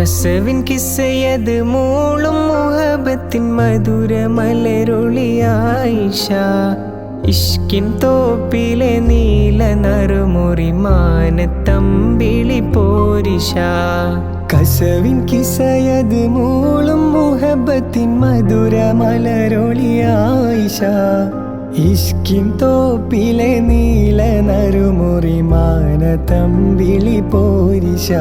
കസവിൻ കിസ്സയത് മൂളും മുഹബത്തിൻ മധുര മലരൊളിയായിഷ. ഇഷ്കിൻ തോപ്പിലെ നീല നറുമുറി മാനത്തമ്പിളി പോരിഷ. കസവിൻ കിസയത് മൂളും മുഹബത്തിൻ മധുര മലരൊളിയായിഷ. ഇഷ്കിൻ തോപ്പിലെ നീല നറുമുറി മാനത്തമ്പിളി പോരിശ.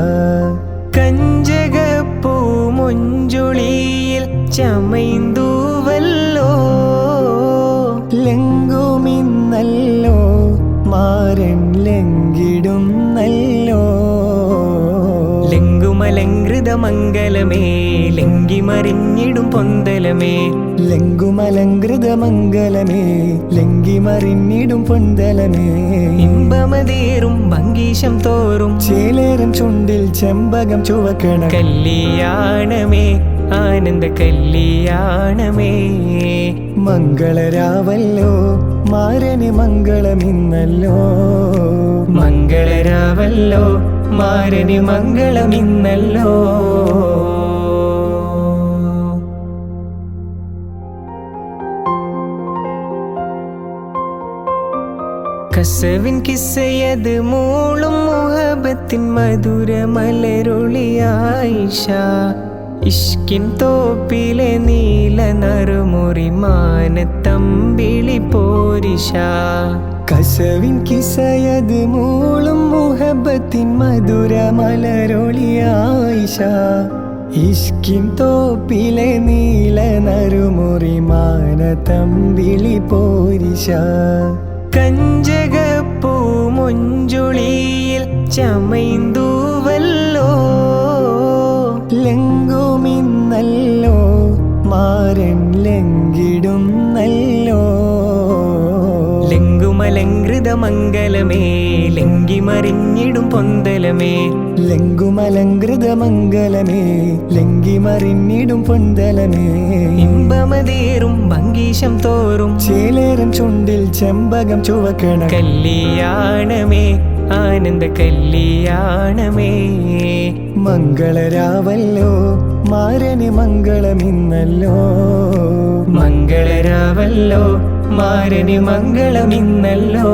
കഞ്ചകപ്പൂ മുഞ്ചുളിയിൽ ചമൈന്തൂവല്ലോ ലങ്കുമിന്നല്ലോ മാരൻ ലങ്കിടുന്നല്ലോ. ലങ്കുമലങ്കൃത മംഗലമേ ലങ്കിമറിഞ്ഞിടും പൊന്തലമേ. ലങ്കുമലങ്കൃത മംഗലമേ ലങ്കി മറിഞ്ഞിടും പൊന്തലമേ. ഇമ്പമതേറും ഭംഗീശം തോറും. ചേലേറും ചുണ്ടിൽ ചെമ്പകം ചുവക്കണ. കല്യാണമേ ആനന്ദ കല്യാണമേ. മംഗളരാവല്ലോ മാരന് മംഗളമിന്നല്ലോ. മംഗളരാവല്ലോ മാരന് മംഗളമിന്നല്ലോ. കസവിൻ കിസ്സയത് മൂളും മുഹബത്തിൻ മധുര മലരൊളിയായിഷ. ഇഷ്കിൻ തോപ്പിലെ നീല നറുമുറി മാനത്തമ്പിളി പോരിഷ. കസവിൻ കിസയത് മൂളും മുഹബത്തിൻ മധുര മലരൊളിയായിഷ. ഇഷ്കിൻ തോപ്പിലെ നീല നറുമുറി മാനത്തമ്പിളി പോരിഷ. കഞ്ചകപ്പൂ മുഞ്ചുളിയിൽ ചമൈന്തൂവല്ലോ. ലങ്കുമിന്നല്ലോ മാരൻ ലങ്കിടുന്നല്ലോ. ലങ്കുമലങ്കൃതമംഗലമേ ലങ്കിമറിഞ്ഞിടും പൊന്തലമേ. ലങ്കുമലങ്കൃത മംഗലമേ ലങ്കിമറിഞ്ഞിടും പൊന്തലമേ. ഇമ്പമതേറും ഭംഗീശം തോറും ചേലേരം ചുണ്ടിൽ ചെമ്പകം ചുവക്കണ. കല്യാണമേ ആനന്ദ കല്യാണമേ. മംഗളരാവല്ലോ മാരന് മംഗളമിന്നല്ലോ. മംഗളരാവല്ലോ മാരന് മംഗളമിന്നല്ലോ.